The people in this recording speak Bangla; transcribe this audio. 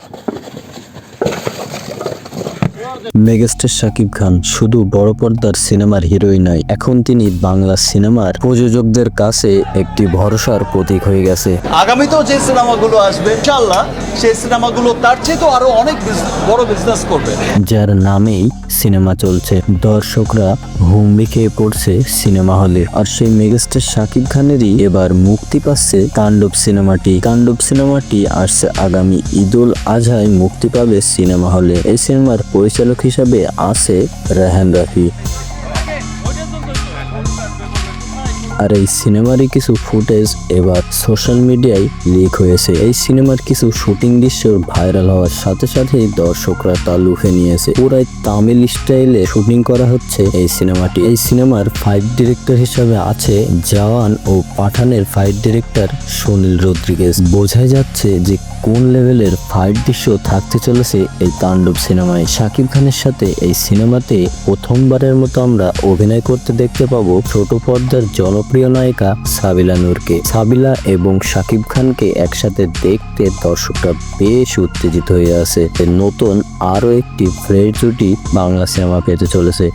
Thank you. Megastar Shakib Khan শুধু বড় পর্দার সিনেমার হিরোই নয় এখন তিনি বাংলা সিনেমার প্রযোজকদের কাছে একটি ভরসার প্রতীক হয়ে গেছে। আগামীতেও যে সিনেমাগুলো আসবে ইনশাল্লাহ সেই সিনেমাগুলো তার চেয়ে তো আরও অনেক বড় বিজনেস করবে। যার নামেই সিনেমা চলছে। দর্শকরা হুমড়ি খেয়ে পড়ছে সিনেমা হলে। আর সেই মেগাস্টার শাকিব খানেরই এবার মুক্তি পাচ্ছে তাণ্ডব সিনেমাটি। তাণ্ডব সিনেমাটি আসছে আগামী ঈদুল আজহায় মুক্তি পাবে সিনেমা হলে। এই সিনেমার পরিচালক হিসাবে আছে রেহান রাফি। আর এই সিনেমারই কিছু ফুটেজ এবার সোশ্যাল মিডিয়ায় লিক হয়েছে। এই সিনেমার কিছু শুটিং দৃশ্য ভাইরাল হওয়ার সাথে সাথেই দর্শকরা তা লুফে নিয়েছে। পুরাই তামিল স্টাইলে শুটিং করা হচ্ছে এই সিনেমাটি। এই সিনেমার ফাইট ডিরেক্টর হিসাবে আছে জওয়ান ও পাঠানের ফাইট ডিরেক্টর সুনীল রদ্রিগেজ। বোঝাই যাচ্ছে যে কোন লেভেলের ফাইট দৃশ্য থাকতে চলেছে এই তাণ্ডব সিনেমায়। শাকিব খানের সাথে এই সিনেমাতে প্রথমবারের মতো আমরা অভিনয় করতে দেখতে পাবো ছোট পর্দার জনপ্রিয় নায়িকা সাবিলা নূরকে। সাবিলা এবং শাকিব খানকে একসাথে দেখতে দর্শকরা বেশ উত্তেজিত হয়ে আছে। নতুন আরও একটি ফ্রেশ জুটি বাংলা সিনেমা পেতে চলেছে।